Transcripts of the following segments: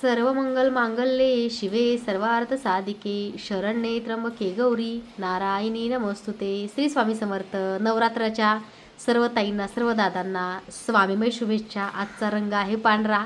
सर्व मंगल मांगल्ये शिवे सर्वार्थ साधिके शरण्ये त्र्यंबके गौरी नारायणी नमस्तुते. श्री स्वामी समर्थ नवरात्राच्या सर्व ताईंना सर्व दादांना स्वामीमय शुभेच्छा. आजचा रंग आहे पांढरा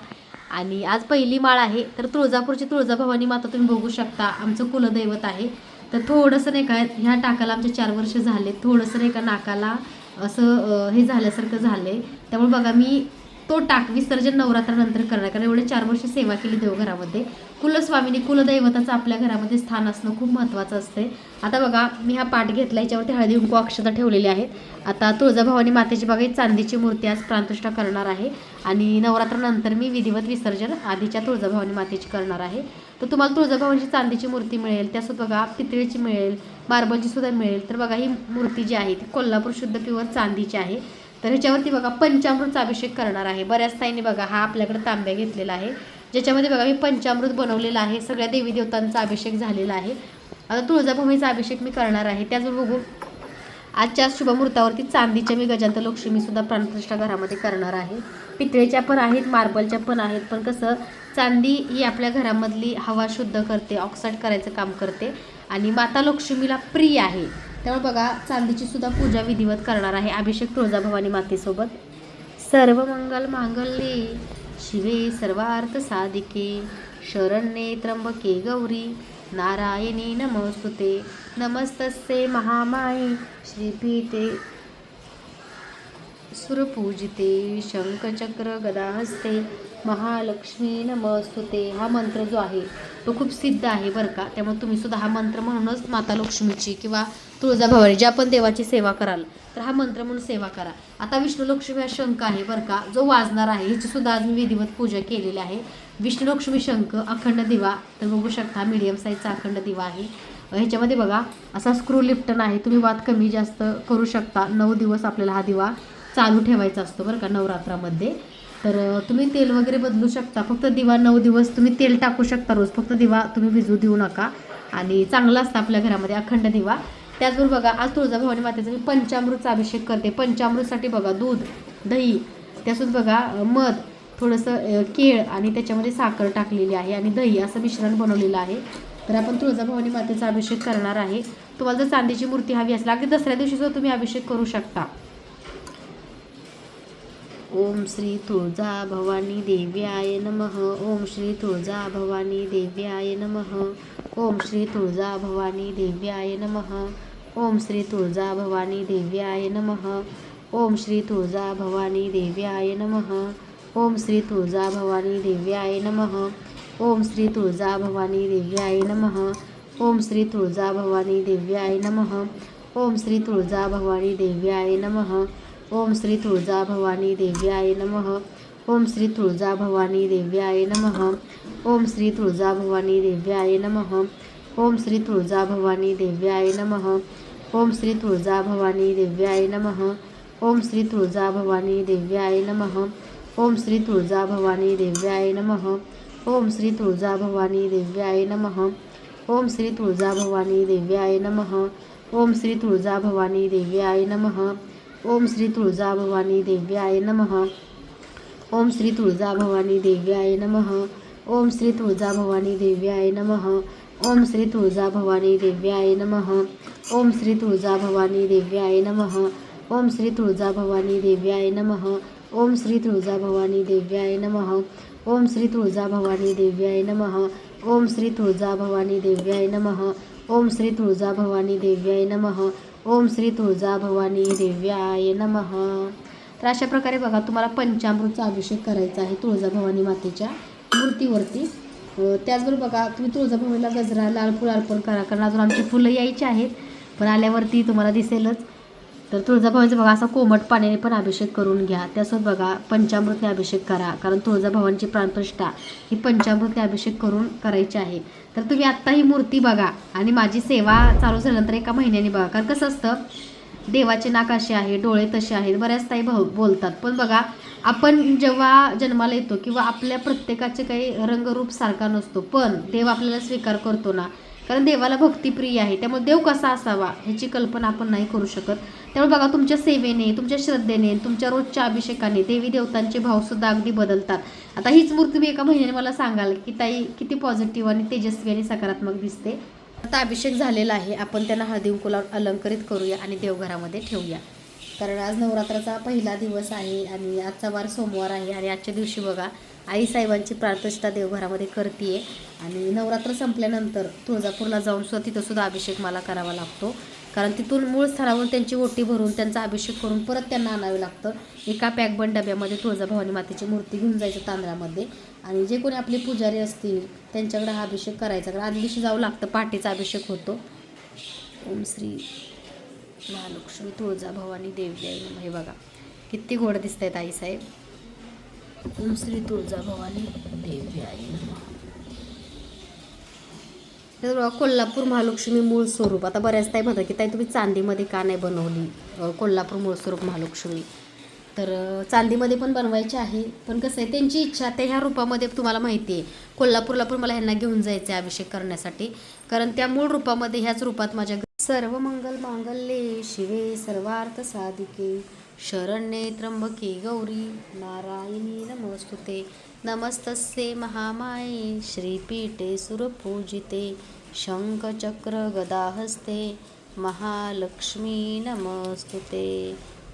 आणि आज पहिली माळ आहे. तर तुळजापूरची तुळजाभवानी माता तुम्ही बघू शकता. आमचं कुलदैवत आहे. तर थोडंसं नाही का ह्या टाकाला आमचे चार वर्ष झाले. थोडंसं नाही का नाकाला असं हे झाल्यासारखं झालं आहे त्यामुळे बघा मी तो टाक विसर्जन नवरात्रानंतर करणार कारण एवढे चार वर्ष सेवा केली देवघरामध्ये कुलस्वामीनी कुलदैवताचं आपल्या घरामध्ये स्थान असणं खूप महत्त्वाचं असते आता बघा मी हा पाठ घेतला याच्यावरती हळदी कुंकू अक्षता ठेवलेली आहेत. आता तुळजाभवानी मातेची बघा चांदीची मूर्ती आज प्रांतुष्ठा करणार आहे. आणि नवरात्रानंतर मी विधिवत विसर्जन आधीच्या तुळजाभवानी मातेची करणार आहे. तर तुम्हाला तुळजाभवानीची चांदीची मूर्ती मिळेल त्यासोबत बघा पितळेची मिळेल मार्बलची सुद्धा मिळेल. तर बघा ही मूर्ती जी आहे ती कोल्हापूर शुद्ध प्युअर चांदीची आहे. तर ह्याच्यावरती बघा पंचामृतचा अभिषेक करणार आहे. बऱ्याच ताईंनी बघा हा आपल्याकडे तांब्या घेतलेला आहे. ज्याच्यामध्ये बघा मी पंचामृत बनवलेलं आहे. सगळ्या देवी देवतांचा अभिषेक झालेला आहे. आता तुळजाभूमीचा अभिषेक मी करणार आहे. त्याचबरोबर बघू आजच्या शुभमुहूर्तावरती चांदीच्या मी गजांत लक्ष्मी सुद्धा प्राणप्रतिष्ठा घरामध्ये करणार आहे. पितळेच्या पण आहेत मार्बलच्या पण आहेत पण कसं चांदी ही आपल्या घरामधली हवा शुद्ध करते ऑक्साईड करायचं काम करते. आणि माता लक्ष्मीला प्रिय आहे. त्यामुळे बघा चांदीची सुद्धा पूजा विधिवत करणार आहे अभिषेक तुळजाभवानी मातेसोबत. सर्व मंगल मांगल्ये शिवे सर्वार्थ साधिके शरण्ये त्र्यंबके गौरी नारायणी नमस्तुते. नमस्तस्ये महामाये श्रीपीते सुरपूजिते शंखचक्र गदाहस्ते. महालक्ष्मी नमस्तुते हा मंत्र जो आहे तो खूप सिद्ध आहे बरं का? त्यामुळे तुम्ही सुद्धा हा मंत्र म्हणूनच माता लक्ष्मीची किंवा तुळजाभवानी ज्या पण देवाची सेवा कराल तर हा मंत्र म्हणून सेवा करा. आता विष्णू लक्ष्मी हा शंख आहे बरं का? जो वाजणार आहे ह्याची सुद्धा आज मी विधिवत पूजा केलेली आहे. विष्णू लक्ष्मी शंख अखंड दिवा तर बघू शकता मीडियम साईजचा अखंड दिवा आहे. ह्याच्यामध्ये बघा असा स्क्रू लिफ्टन आहे तुम्ही वाद कमी जास्त करू शकता. नऊ दिवस आपल्याला हा दिवा चालू ठेवायचा असतो बरं का नवरात्रामध्ये. तर तुम्ही तेल वगैरे बदलू शकता. फक्त दिवा नऊ दिवस तुम्ही तेल टाकू शकता रोज. फक्त दिवा तुम्ही भिजू देऊ नका. आणि चांगला असतं आपल्या घरामध्ये अखंड दिवा. त्याचबरोबर बघा आज तुळजाभवानी मातेचा मी पंचामृतचा अभिषेक करते. पंचामृतसाठी बघा दूध दही त्यासोबत बघा मध थोडंसं केळ आणि त्याच्यामध्ये साखर टाकलेली आहे आणि दही असं मिश्रण बनवलेलं आहे. तर आपण तुळजाभवानी मातेचा अभिषेक करणार आहे. तुम्हाला जर चांदीची मूर्ती हवी असेल अगदी दसऱ्या दिवशीसुद्धा तुम्ही अभिषेक करू शकता. ओम श्री तुळजा भवानी देव्याय नमः. ओम श्री तुळजा भवानी देव्याय नमः. ओम श्री तुळजा भवानी देव्याय नमः. ओम श्री तुळजा भवानी देव्याय नमः. ओम श्री तुळजा भवानी देव्याय नमः. ओम श्री तुळजा भवानी देव्याय नमः. ओम श्री तुळजा भवानी देव्याय नमः. ओम श्री तुळजा भवानी देव्याय नमः. ओम श्री तुळजा भवानी देव्याय नमः. ओम श्री तुळजा भवानी देव्याय नमः ओम श्री तुळजा भवानी देव्याय नमः ओम श्री तुळजा भवानी देव्याय नमः ओम श्री तुळजा भवानी देव्याय नमः ओम श्री तुळजा भवानी देव्याय नमः ओम श्री तुळजा भवानी देव्याय नमः ओम श्री तुळजा भवानी देव्याय नमः ओम श्री तुळजा भवानी देव्याय नमः ओम श्री तुळजा भवानी देव्याय नमः ओम श्री तुळजा भवानी देव्याय नमः ओम श्री तुळजा भवानी देव्याय नमः ओम श्री तुळजा भवानी देव्याय नमः ओम श्री तुळजा भवानी देव्याय नमः ओम श्री तुळजा भवानी देव्याय नमः ओम श्री तुळजा भवानी देव्याय नमः ओम श्री तुळजा भवानी देव्याय नमः ओम श्री तुळजा भवानी देव्याय नमः ओम श्री तुळजा भवानी देव्याय नमः ओम श्री तुळजा भवानी देव्याय नमः ओम श्री तुळजा भवानी देव्याय नमः ओम श्री तुळजा भवानी देव्याय नमः. तर अशा प्रकारे बघा तुम्हाला पंचामृतचा अभिषेक करायचा आहे तुळजाभवानी मातेच्या मूर्तीवरती. त्याचबरोबर बघा तुम्ही तुळजाभवानीला गजरा लाल फुल अर्पण करा कारण अजून आमची फुलं यायची आहेत पण आल्यावरती तुम्हाला दिसेलच. तर तुळजाभवानीचा बघा असा कोमट पाण्याने पण अभिषेक करून घ्या. त्यासोबत बघा पंचामृतने अभिषेक करा. कारण तुळजाभवानीची प्राणप्रतिष्ठा ही पंचामृतने अभिषेक करून करायची आहे. तर तुम्ही आत्ता ही मूर्ती बघा आणि माझी सेवा चालू झाल्यानंतर एका महिन्याने बघा. कारण कसं असतं देवाचे नाक असे आहे डोळे तसे आहेत बऱ्याच ताई भाऊ बोलतात. पण बघा आपण जेव्हा जन्माला येतो किंवा आपल्या प्रत्येकाचे काही रंगरूप सारखा नसतो पण देव आपल्याला स्वीकार करतो ना कारण देवाला भक्तिप्रिय आहे. त्यामुळे देव कसा असावा ह्याची कल्पना आपण नाही करू शकत. त्यामुळे बघा तुमच्या सेवेने तुमच्या श्रद्धेने तुमच्या रोजच्या अभिषेकाने देवी देवतांचे भावसुद्धा अगदी बदलतात. आता हीच मूर्ती मी एका महिन्याने मला सांगाल की ताई किती पॉझिटिव्ह आणि तेजस्वी आणि सकारात्मक दिसते. आता अभिषेक झालेला आहे. आपण त्यांना हळदी कुंकूला अलंकरित करूया आणि देवघरामध्ये ठेवूया. कारण आज नवरात्राचा पहिला दिवस आहे आणि आजचा वार सोमवार आहे आणि आजच्या दिवशी बघा आई साहेबांची प्रार्थना देवघरामध्ये करते आणि नवरात्र संपल्यानंतर तुळजापूरला जाऊन सुद्धा तिथं सुद्धा अभिषेक मला करावा लागतो. कारण तिथून मूळ स्थानावरून त्यांची ओटी भरून त्यांचा अभिषेक करून परत त्यांना आणावे लागतं. एका पॅकबंद डब्यामध्ये तुळजाभवानी मातेची मूर्ती घेऊन जायचं तांदळामध्ये. आणि जे कोणी आपले पुजारी असतील त्यांच्याकडे हा अभिषेक करायचा. कारण आदल्या दिवशी जावं लागतं पहाटेचा अभिषेक होतो. ओम श्री महालक्ष्मी तुळजा भवानी देवी आई. हे बघा किती गोड दिसत आहेत आईसाहेब ओम श्री तुळजा भवानी देवी आई. तर कोल्हापूर महालक्ष्मी मूळ स्वरूप आता बऱ्याच ताई म्हणतात की ताई तुम्ही चांदीमध्ये का नाही बनवली कोल्हापूर मूळ स्वरूप महालक्ष्मी तर चांदीमध्ये पण बनवायचे आहे. पण कसं आहे त्यांची इच्छा ते ह्या रूपामध्ये तुम्हाला माहिती आहे. कोल्हापूरला पण मला ह्यांना घेऊन जायचं आहे अभिषेक करण्यासाठी. कारण त्या मूळ रूपामध्ये ह्याच रूपात माझ्या सर्व मंगल मांगल्ये शिवे सर्वार्थ साधिके. शरण्ये त्र्यंबके गौरी नारायणी नमस्तुते. नमस्तस्ये महामाये श्रीपीठे सुरपूजिते. शङ्खचक्र गदाहस्ते महालक्ष्मी नमस्तुते.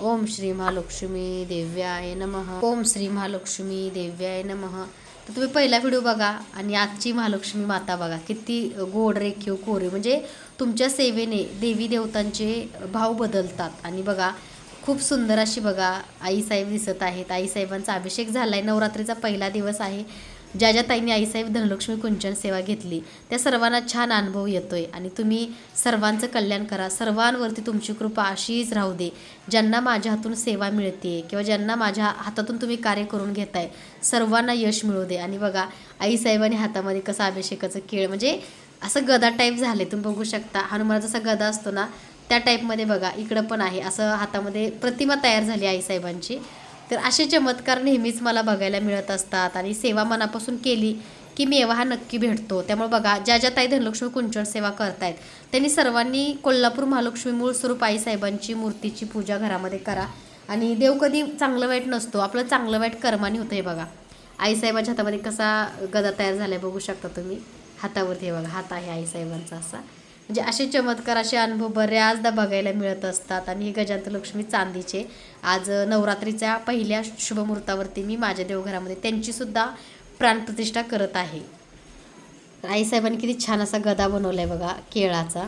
ओम श्री महालक्ष्मी देव्याय नम. ओम श्री महालक्ष्मी देव्याय नम. तर तुम्ही पहिला व्हिडिओ बघा आणि आजची महालक्ष्मी माता बघा. किती गोड रेखीव कोरे. म्हणजे तुमच्या सेवेने देवी देवतांचे भाव बदलतात. आणि बघा खूप सुंदर अशी बघा आईसाहेब दिसत आहेत. आईसाहेबांचा अभिषेक झाला आहे नवरात्रीचा पहिला दिवस आहे. ज्या ज्या ताईंनी आईसाहेब धनलक्ष्मी कुंचन सेवा घेतली त्या सर्वांना छान अनुभव येतो आहे आणि तुम्ही सर्वांचं कल्याण करा. सर्वांवरती तुमची कृपा अशीच राहू दे. ज्यांना माझ्या हातून सेवा मिळते किंवा ज्यांना माझ्या हातातून तुम्ही कार्य करून घेताय सर्वांना यश मिळू दे. आणि बघा आईसाहेबांनी हातामध्ये कसं अभिषेकाचं केळ म्हणजे असं गदा टाईप झाले. तुम्ही बघू शकता हनुमानाचा जसा गदा असतो ना त्या टाईपमध्ये बघा इकडं पण आहे. असं हातामध्ये प्रतिमा तयार झाली आईसाहेबांची तर असे चमत्कार नेहमीच मला बघायला मिळत असतात आणि सेवा मनापासून केली की मेवा हा नक्की भेटतो. त्यामुळे बघा ज्या ज्या ताई धनलक्ष्मी कुंचन सेवा करतायत त्यांनी सर्वांनी कोल्हापूर महालक्ष्मी मूळ स्वरूप आईसाहेबांची मूर्तीची पूजा घरामध्ये करा आणि देव कधी चांगलं वाईट नसतो आपलं चांगलं वाईट कर्माने होतं हे बघा. आईसाहेबांच्या हातामध्ये कसा गदा तयार झाला बघू शकता तुम्ही. हातावरती हे बघा हात आहे आईसाहेबांचा असा. म्हणजे असे चमत्कार असे अनुभव बऱ्याचदा बघायला मिळत असतात. आणि हे गजांत लक्ष्मी चांदीचे आज नवरात्रीच्या पहिल्या शुभमुहूर्तावरती मी माझ्या देवघरामध्ये त्यांचीसुद्धा प्राणप्रतिष्ठा करत आहे. आईसाहेबांनी किती छान असा गदा बनवला आहे बघा केळाचा.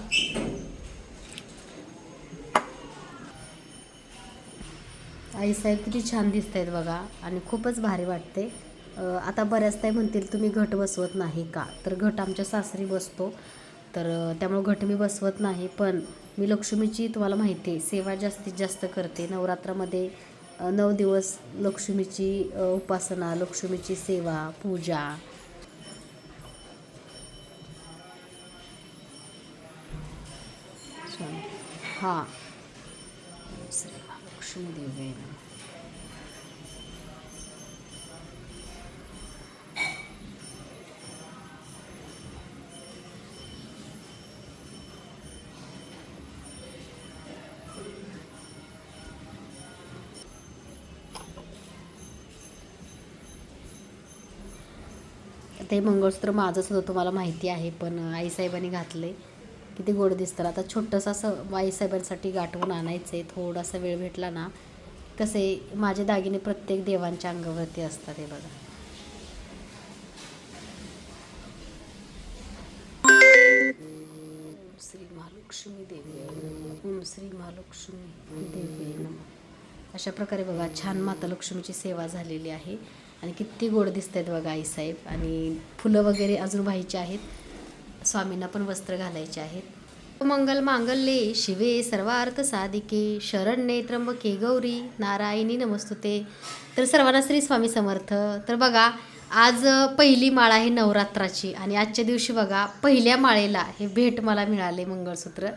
आईसाहेब किती छान दिसत आहेत बघा आणि खूपच भारी वाटते. आता बऱ्याच ताई म्हणतील तुम्ही घट बसवत नाही का? तर घट आमच्या सासरी बसतो. तर त्यामुळं घट मी बसवत नाही पण मी लक्ष्मीची तुम्हाला माहिती आहे सेवा जास्तीत जास्त करते. नवरात्रामध्ये नऊ दिवस लक्ष्मीची उपासना लक्ष्मीची सेवा पूजा. हां. लक्ष्मी महालक्ष्मी देवी ते मंगळसूत्र माझंच होतं तुम्हाला माहिती आहे पण आईसाहेबांनी घातलं आहे किती गोड दिसतं. आता छोटंसं असं आईसाहेबांसाठी गाठवून आणायचं आहे थोडासा वेळ भेटला ना कसे माझे दागिने प्रत्येक देवांच्या अंगावरती असतात हे बघा. श्री महालक्ष्मी देवी. ओम श्री महालक्ष्मी देवी नम. अशा प्रकारे बघा छान माता लक्ष्मीची सेवा झालेली आहे. आणि किती गोड दिसत आहेत बघा आईसाहेब आणि फुलं वगैरे अजून व्हायची आहेत. स्वामींना पण वस्त्र घालायचे आहेत. मंगल मांगल्ये शिवे सर्वार्थ साधिके शरण्ये त्र्यंबके गौरी नारायणी नमस्तुते. तर सर्वांना श्री स्वामी समर्थ. तर बघा आज पहिली माळ आहे नवरात्राची आणि आजच्या दिवशी बघा पहिल्या माळेला हे भेट मला मिळाले मंगळसूत्र.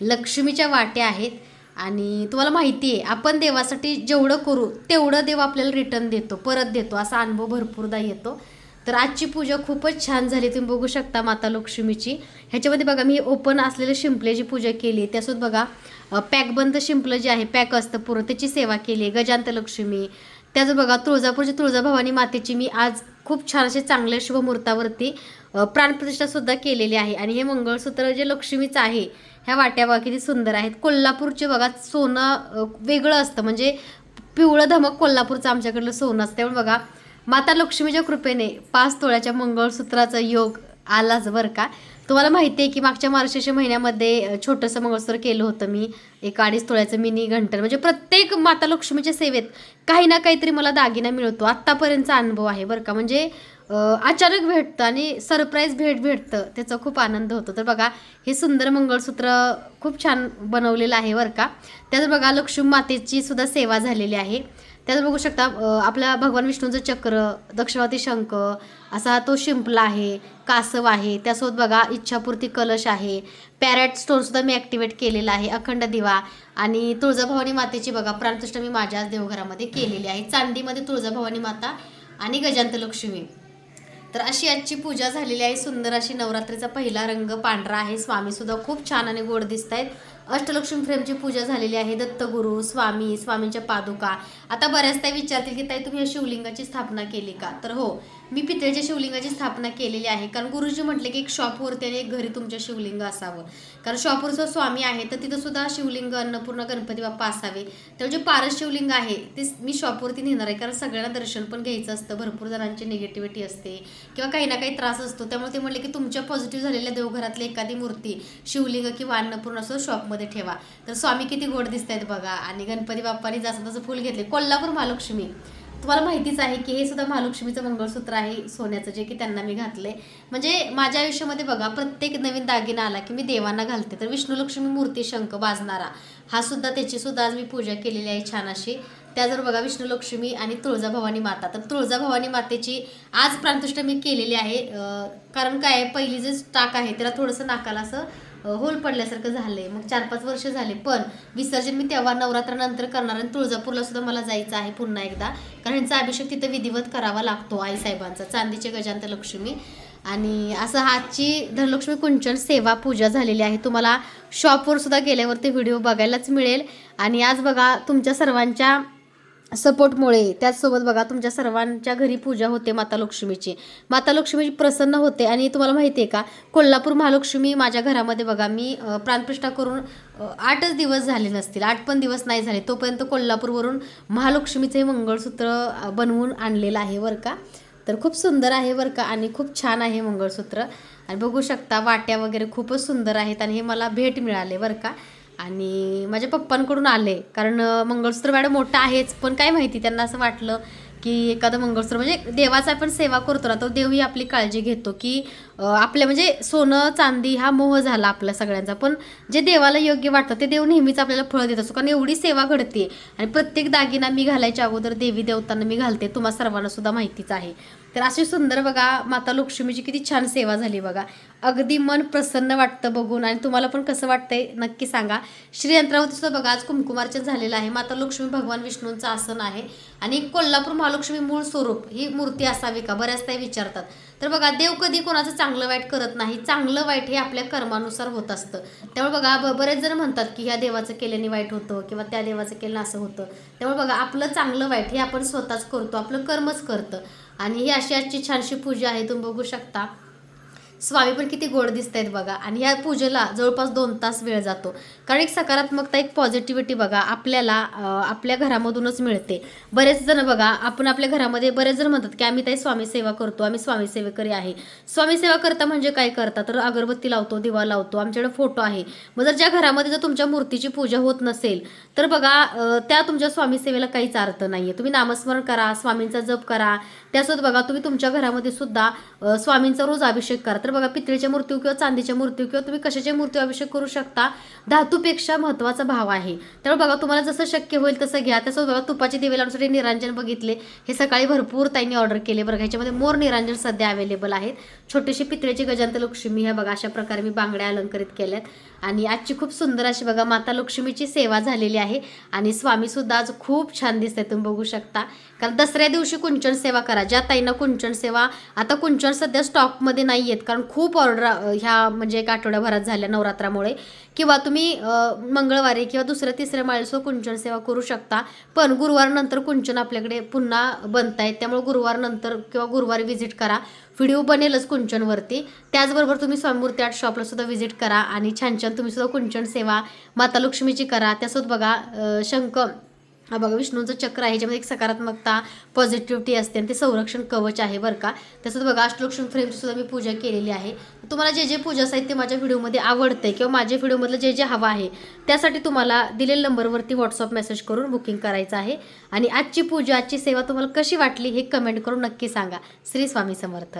लक्ष्मीच्या वाट्या आहेत. आणि तुम्हाला माहिती आहे आपण देवासाठी जेवढं करू तेवढं देव आपल्याला रिटर्न देतो परत देतो असा अनुभव भरपूरदा येतो. तर आजची पूजा खूपच छान झाली तुम्ही बघू शकता माता लक्ष्मीची. ह्याच्यामध्ये बघा मी ओपन असलेलं शिंपल्याची पूजा केली आहे त्यासोबत बघा पॅकबंद शिंपलं जे आहे पॅक असतं पुरं त्याची सेवा केली आहे गजांत लक्ष्मी. त्याचं बघा तुळजापूरची तुळजाभवानी मातेची मी आज खूप छान असे चांगल्या शुभमुहूर्तावरती अ, प्राणप्रतिष्ठासुद्धा केलेली आहे. आणि हे मंगळसूत्र जे लक्ष्मीचं आहे ह्या वाट्या किती सुंदर आहेत. कोल्हापूरचे बघा सोनं वेगळं असतं. म्हणजे पिवळं धमक कोल्हापूरचं आमच्याकडलं सोनं असतं. त्यामुळे बघा माता लक्ष्मीच्या कृपेने पाच तोळ्याच्या मंगळसूत्राचा योग आलाच बरं का? तुम्हाला माहिती आहे की मागच्या मार्गशीर्ष महिन्यामध्ये छोटंसं मंगळसूत्र केलं होतं मी. एक अडीच तोळ्याचं मिनी घंटन म्हणजे प्रत्येक माता लक्ष्मीच्या सेवेत काही ना काहीतरी मला दागिना मिळतो. आत्तापर्यंतचा अनुभव आहे बरं का? म्हणजे अचानक भेटतं आणि सरप्राईज भेट भेटतं. त्याचा खूप आनंद होतो. तर बघा हे सुंदर मंगळसूत्र खूप छान बनवलेलं आहे बरं का? त्यात बघा लक्ष्मी मातेची सुद्धा सेवा झालेली आहे. त्यात बघू शकता आपल्या भगवान विष्णूचं चक्र दक्षिणावती शंख असा तो शिंपला आहे कासव आहे त्यासोबत बघा इच्छापूर्ती कलश आहे पॅरेट स्टोनसुद्धा मी ॲक्टिवेट केलेला आहे अखंड दिवा आणि तुळजाभवानी मातेची बघा प्राणप्रतिष्ठा मी माझ्या देवघरामध्ये केलेली आहे. चांदीमध्ये तुळजाभवानी माता आणि गजांत लक्ष्मी. तर अशी आजची पूजा झालेली आहे. सुंदर अशी नवरात्रीचा पहिला रंग पांढरा आहे. स्वामीसुद्धा खूप छान आणि गोड दिसत आहेत अष्टलक्ष्मी फ्रेमची पूजा झालेली आहे. दत्तगुरू स्वामी स्वामींच्या पादुका. आता बऱ्याच ताई विचारतील की ताई तुम्ही या शिवलिंगाची स्थापना केली का? तर हो मी पितळेच्या शिवलिंगाची स्थापना केलेली आहे. कारण गुरुजी म्हटले की एक शॉपवरती आणि एक घरी तुमच्या शिवलिंग असावं. कारण शॉपवरचा स्वामी आहे तर तिथं सुद्धा शिवलिंग अन्नपूर्ण गणपती बाप्पा असावे. तर जे पारस शिवलिंग आहे ते मी शॉपवरती नेणार आहे. कारण सगळ्यांना दर्शन पण घ्यायचं असतं. भरपूर जणांची निगेटिव्हिटी असते. किंवा काही ना काही त्रास असतो. त्यामुळे ते म्हटले की तुमच्या पॉझिटिव्ह झालेल्या देवघरातली एखादी मूर्ती शिवलिंग किंवा अन्नपूर्ण असं शॉपमध्ये ठेवा. तर स्वामी किती गोड दिसत आहेत बघा. आणि गणपती बाप्पाने जसं तसं फुल घेतले. कोल्हापूर महालक्ष्मी. तुम्हाला माहितीच आहे की हे सुद्धा महालक्ष्मीचं मंगळसूत्र आहे सोन्याचं जे की त्यांना मी घातले म्हणजे माझ्या आयुष्यामध्ये बघा प्रत्येक नवीन दागिना आला की मी देवांना घालते. तर विष्णुलक्ष्मी मूर्ती शंख बाजणारा हा सुद्धा त्याची सुद्धा आज मी पूजा केलेली आहे छान अशी. त्याजवर बघा विष्णुलक्ष्मी आणि तुळजाभवानी माता. तर तुळजाभवानी मातेची आज प्रांतुष्ट मी केलेली आहे. कारण काय आहे, पहिली जे स्टाक आहे त्याला थोडंसं नाकाला असं होल पडल्यासारखं झालंय. मग चार पाच वर्ष झाले. पण विसर्जन मी तेव्हा नवरात्रानंतर करणार आणि तुळजापूरला सुद्धा मला जायचं आहे पुन्हा एकदा. कारण ह्यांचा अभिषेक तिथं विधिवत करावा लागतो आईसाहेबांचा. चांदीचे गजांत लक्ष्मी. आणि असं आजची धनलक्ष्मी कुंचन सेवा पूजा झालेली आहे. तुम्हाला शॉपवर सुद्धा गेल्यावर ते व्हिडिओ बघायलाच मिळेल. आणि आज बघा तुमच्या सर्वांच्या सपोर्टमुळे त्याचसोबत बघा तुमच्या सर्वांच्या घरी पूजा होते माता लक्ष्मीची. माता लक्ष्मीची प्रसन्न होते आणि तुम्हाला माहिती आहे का कोल्हापूर महालक्ष्मी माझ्या घरामध्ये बघा मी अ, प्राणप्रतिष्ठा करून आठच दिवस झाले नसतील आठ पण दिवस नाही झाले तोपर्यंत कोल्हापूरवरून महालक्ष्मीचं हे मंगळसूत्र बनवून आणलेलं आहे बरं का. तर खूप सुंदर आहे बरं का आणि खूप छान आहे मंगळसूत्र. आणि बघू शकता वाट्या वगैरे खूपच सुंदर आहेत आणि हे मला भेट मिळाले बरं का. आणि माझ्या पप्पांकडून आले. कारण मंगळसूत्र मॅडम मोठं आहेच. पण काय माहिती त्यांना असं वाटलं की एखादं मंगळसूत्र म्हणजे देवाचा आपण सेवा करतो ना तो देवही आपली काळजी घेतो की आपल्या म्हणजे सोनं चांदी हा मोह झाला आपल्या सगळ्यांचा. पण जे देवाला योग्य वाटतं ते देव नेहमीच आपल्याला फळ देत असतो. कारण एवढी सेवा घडते. आणि प्रत्येक दागिना मी घालायच्या अगोदर देवी देवतांना मी घालते. तुम्हा सर्वांना सुद्धा माहितीच आहे. तर असे सुंदर बघा माता लक्ष्मीची किती छान सेवा झाली बघा. अगदी मन प्रसन्न वाटतं बघून आणि तुम्हाला पण कसं वाटतंय नक्की सांगा. श्री यंत्रावती बघा आज कुमकुमारचन झालेलं आहे. माता लक्ष्मी भगवान विष्णूंचं आसन आहे. आणि कोल्हापूर महालक्ष्मी मूळ स्वरूप ही मूर्ती असावी का? बऱ्याच ताई विचारतात. तर बघा देव कधी कोणाचं चांगलं वाईट करत नाही. चांगलं वाईट हे आपल्या कर्मानुसार होत असतं. त्यामुळे बघा बरेच जण म्हणतात की ह्या देवाचं केल्याने वाईट होतं किंवा त्या देवाचं केल्याने असं होतं. त्यामुळे बघा आपलं चांगलं वाईट हे आपण स्वतःच करतो. आपलं कर्मच करतं. आणि ही अशी आजची छानशी पूजा आहे तुम्ही बघू शकता. स्वामी पण किती गोड दिसत आहेत बघा. आणि ह्या पूजेला जवळपास दोन तास वेळ जातो. कारण एक सकारात्मकता एक पॉझिटिव्हिटी बघा आपल्याला आपल्या घरामधूनच मिळते. बरेच जण बघा आपण आपल्या घरामध्ये बरेच जण म्हणतात की आम्ही ताई स्वामी सेवा करतो आम्ही स्वामी सेवेकरी आहे. स्वामी सेवा करता म्हणजे काय करता? तर अगरबत्ती लावतो दिवा लावतो आमच्याकडे फोटो आहे. मग जर ज्या घरामध्ये जर तुमच्या मूर्तीची पूजा होत नसेल तर बघा त्या तुमच्या स्वामी सेवेला काहीच अर्थ नाहीये. तुम्ही नामस्मरण करा स्वामींचा जप करा त्यासोबत बघा तुम्ही तुमच्या घरामध्ये सुद्धा स्वामींचा रोज अभिषेक करा. तर बघा पितळीच्या मूर्ती किंवा चांदीच्या मूर्ती किंवा तुम्ही कशाच्या मूर्ती अभिषेक करू शकता धातूपेक्षा महत्त्वाचा भाव आहे. त्यामुळे बघा तुम्हाला जसं शक्य होईल तसं घ्या. त्यासोबत बघा तुपाचे दिवे लावण्यासाठी निरांजन बघितले. हे सकाळी भरपूर ताईंनी ऑर्डर केले. बरं ह्याच्यामध्ये मोर निरांजन सध्या अवेलेबल आहेत. छोटीशी पितळेची गजांत लक्ष्मी ह्या बघा अशा प्रकारे मी बांगड्या अलंकरित केल्यात. आणि आजची खूप सुंदर अशी बघा माता लक्ष्मीची सेवा झालेली आहे. आणि स्वामी सुद्धा आज खूप छान दिसते तुम्ही बघू शकता. कारण दसऱ्या दिवशी कुंचन सेवा करा ज्या ताईंना कुंचन सेवा आता कुंचन सध्या स्टॉकमध्ये नाही आहेत कारण खूप ऑर्डर ह्या म्हणजे एक आठवड्याभरात झाल्या नवरात्रामुळे. किंवा तुम्ही मंगळवारी किंवा दुसऱ्या तिसऱ्या माळेसो कुंचन सेवा करू शकता पण गुरुवारनंतर कुंचन आपल्याकडे पुन्हा बनत आहेत. त्यामुळे गुरुवारनंतर किंवा गुरुवारी व्हिजिट करा. व्हिडिओ बनेलच कुंचनवरती. त्याचबरोबर तुम्ही स्वयंमूर्ती आर्ट शॉपला सुद्धा व्हिजिट करा आणि छान छान तुम्ही सुद्धा कुंचन सेवा माता लक्ष्मीची करा. त्यासोबत बघा शंख हा बघा विष्णूंचं चक्र आहे ह्याच्यामध्ये एक सकारात्मकता पॉझिटिव्हिटी असते आणि ते संरक्षण कवच आहे बरं का. तसंच बघा अष्टलक्ष्मी फ्रेमची सुद्धा मी पूजा केलेली आहे. तुम्हाला जे जे पूजा साहित्य माझ्या व्हिडिओमध्ये आवडते किंवा माझ्या व्हिडिओमधलं जे जे हवं आहे त्यासाठी तुम्हाला दिलेल्या नंबरवरती व्हॉट्सअप मेसेज करून बुकिंग करायचं आहे. आणि आजची पूजा आजची सेवा तुम्हाला कशी वाटली हे कमेंट करून नक्की सांगा. श्री स्वामी समर्थ.